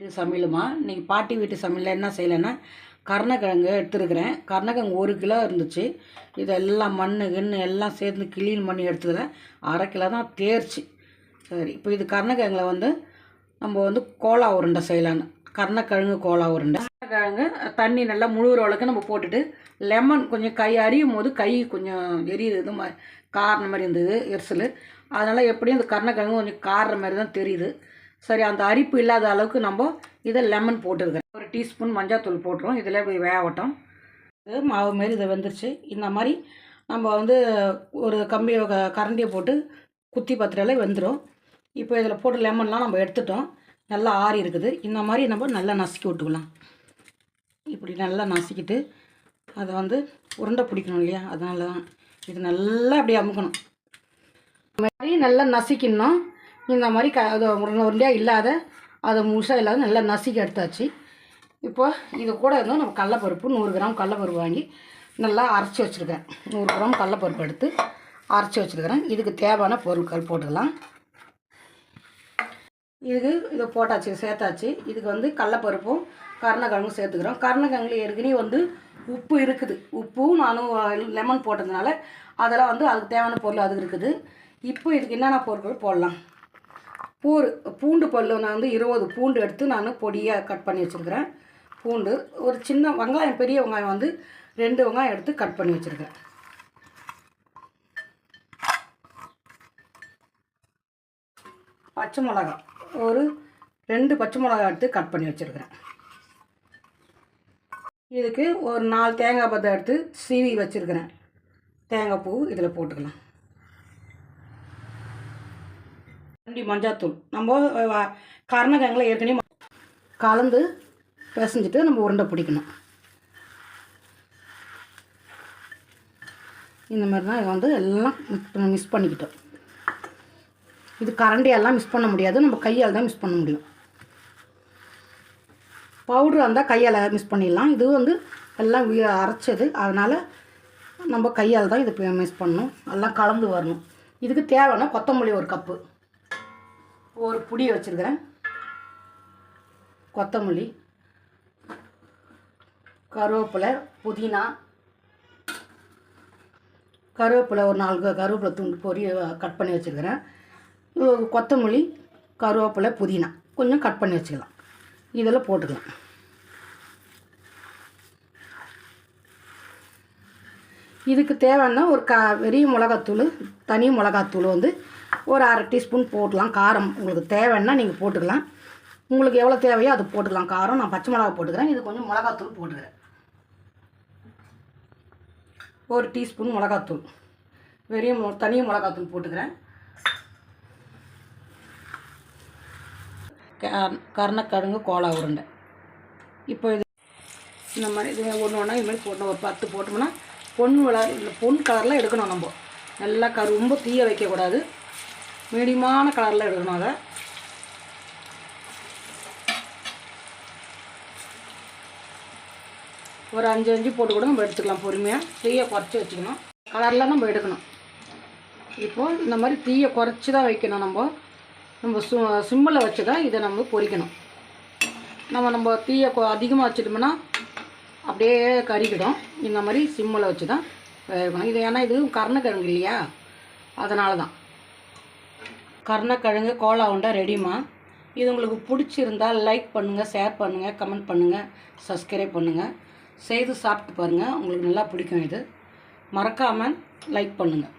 வீட்டு சமையலுமா? இன்றைக்கி பாட்டி வீட்டு சமையலில் என்ன செய்யலைன்னா கருணக்கிழங்கு எடுத்துருக்கிறேன். கருணக்கிழங்கு ஒரு கிலோ இருந்துச்சு. இதெல்லாம் மண் கிண்ணு எல்லாம் சேர்ந்து கிளீன் பண்ணி எடுத்துக்கிறேன். அரை கிலோ தான் தேர்ச்சி. சரி இப்போ இது கருணக்கிழங்குல வந்து நம்ம வந்து கோலா உருண்டை செய்யலான்னு. கருணக்கிழங்கு கோலா உருண்டை. கருணக்கிழங்கு தண்ணி நல்லா முழுகிற அளவுக்கு நம்ம போட்டுட்டு லெமன் கொஞ்சம் கை அறியும் போது கை கொஞ்சம் எரியுது. இது மாதிரி காரண மாதிரி இருந்தது எரிசல் அதனால் எப்படியும் இந்த கருணக்கிழங்கு கொஞ்சம் காறுற மாதிரி தான் தெரியுது. சரி அந்த அரிப்பு இல்லாத அளவுக்கு நம்ம இதை லெமன் போட்டுருக்கேன் ஒரு டீஸ்பூன் மஞ்சாத்தூள் போட்டுரும். இதில் இப்படி வேகட்டும். இது மாவு மாரி இது வெந்துருச்சு. இந்த மாதிரி நம்ம வந்து ஒரு கம்பி க- கரண்டியை போட்டு குத்தி பத்திராலே வெந்துடும் இப்போ இதில் போட்டு லெமன்லாம் நம்ம எடுத்துட்டோம். நல்லா ஆறி இருக்குது. இந்த மாதிரி நம்ம நல்லா நசுக்கி விட்டுக்கலாம். இப்படி நல்லா நசுக்கிட்டு அதை வந்து உருண்டை பிடிக்கணும் இல்லையா? அதனால தான். இது நல்லா அப்படியே அமுக்கணும். மாதிரி நல்லா நசுக்கிடணும். இந்த மாதிரி க அது உருண்டை உருண்டையாக இல்லாத அதை முழுசாக இல்லாத நல்லா நசுக்கி எடுத்தாச்சு. இப்போ இது கூட வந்து நம்ம கடலப்பருப்பு நூறு கிராம் கடலப்பருப்பு வாங்கி நல்லா அரைச்சி வச்சுருக்கேன். நூறு கிராம் கடலப்பருப்பு எடுத்து அரைச்சி வச்சுருக்கிறேன். இதுக்கு தேவையான பொருட்கள் போட்டுக்கலாம். இதுக்கு இதை போட்டாச்சு சேர்த்தாச்சு. இதுக்கு வந்து கடலப்பருப்பும் கருணக்கிழங்கும் சேர்த்துக்கிறோம். கருணக்கிழங்குல ஏற்கனவே வந்து உப்பு இருக்குது. உப்பும் நானும் லெமன் போட்டதுனால அதெல்லாம் வந்து அதுக்கு தேவையான பொருள் அது இருக்குது. இப்போ இதுக்கு என்னென்ன பொருட்கள் போடலாம்? பூரு பூண்டு பல்லு நான் வந்து இருபது பூண்டு எடுத்து நான் பொடியாக கட் பண்ணி வச்சுருக்கிறேன். பூண்டு ஒரு சின்ன வெங்காயம் பெரிய வெங்காயம் வந்து ரெண்டு வெங்காயம் எடுத்து கட் பண்ணி வச்சுருக்கேன் பச்சை மிளகா ஒரு ரெண்டு பச்சை மிளகா எடுத்து கட் பண்ணி வச்சுருக்கிறேன். இதுக்கு ஒரு நாலு தேங்காய் பத்தை எடுத்து சீவி வச்சுருக்கிறேன். தேங்காய் பூ இதில் போட்டுக்கலாம். ரெண்டு மஞ்சாத்தூள் நம்ம அஹ், கருணக்கிழங்குல ஏற்கனவே கலந்து பிசைஞ்சிட்டு நம்ம உருண்டை பிடிக்கணும். இந்த மாதிரி தான் இதை வந்து எல்லாம் மிக்ஸ் பண்ணிக்கிட்டோம். இது கரண்டியெல்லாம் மிஸ் பண்ண முடியாது. நம்ம கையால் தான் மிஸ் பண்ண முடியும். பவுட்ரு இருந்தால் கையால் மிஸ் பண்ணிடலாம். இது வந்து எல்லாம் அரைச்சது. அதனால் நம்ம கையால் தான் இது மிஸ் பண்ணணும். எல்லாம் கலந்து வரணும். இதுக்கு தேவைன்னா கொத்தமல்லி ஒரு கப்பு. ஒரு புடி வச்சுருக்கிறேன். கொத்தமல்லி கருவேப்பிலை புதினா. கருவேப்பிலை ஒரு நாலு க- கருவேப்பிலை துண்டு பொறி கட் பண்ணி வச்சுருக்கிறேன். கொத்தமல்லி கருவேப்பிலை புதினா. கொஞ்சம் கட் பண்ணி வச்சுக்கலாம். இதெல்லாம் போட்டுக்கலாம். இதுக்கு தேவைன்னா ஒரு க வெறிய மிளகாத்தூள் தனி மிளகாத்தூள் வந்து ஒரு அரை டீஸ்பூன் போடலாம் காரம் உங்களுக்கு தேவைன்னா நீங்கள் போட்டுக்கலாம். உங்களுக்கு எவ்வளோ தேவையோ அது போட்டுக்கலாம். காரம் நான் பச்சை மிளகா போட்டுக்கிறேன். இது கொஞ்சம் மிளகாத்தூள் போட்டுக்கிறேன். ஒரு டீஸ்பூன் மிளகாத்தூள். வெறிய மொ தனி மிளகாத்தூள் போட்டுக்கிறேன். க- கருணக்கிழங்கு கோலா உருண்டை. இப்போ இது இந்த மாதிரி இது ஒன்று ஒன்றா இது மாதிரி போட்டோம். ஒரு பத்து போட்டோம்னா பொன் வளர் பொன் கலரில் எடுக்கணும் நம்ம. நல்லா கரு ரொம்ப தீய வைக்கக்கூடாது. மீடியமான கலரில் எடுக்கணும் அதை. ஒரு அஞ்சு அஞ்சு போட்டு கூட நம்ம எடுத்துக்கலாம் பொறுமையாக தீயை குறைச்சி வச்சுக்கணும். கலரில் நம்ம எடுக்கணும். இப்போது இந்த மாதிரி தீயை குறைச்சி தான் வைக்கணும் நம்ம. நம்ம சு சிம்மில் வச்சு தான் இதை நம்ம பொரிக்கணும் நம்ம நம்ம தீயை அதிகமாக வச்சுட்டோம்னா அப்படியே கறிக்கிடும் இந்த மாதிரி சிம்மில் வச்சு தான் வேகணும் இது ஏன்னா இது கருணக்கிழங்கு இல்லையா? அதனால தான் கருணக்கிழங்கு கோலா உண்டா ரெடிமா இது உங்களுக்கு பிடிச்சிருந்தால் லைக் பண்ணுங்கள் ஷேர் பண்ணுங்கள் கமெண்ட் பண்ணுங்கள் சப்ஸ்கிரைப் பண்ணுங்கள் செய்து சாப்பிட்டு பாருங்கள் உங்களுக்கு நல்லா பிடிக்கும் இது. மறக்காமல் லைக் பண்ணுங்கள்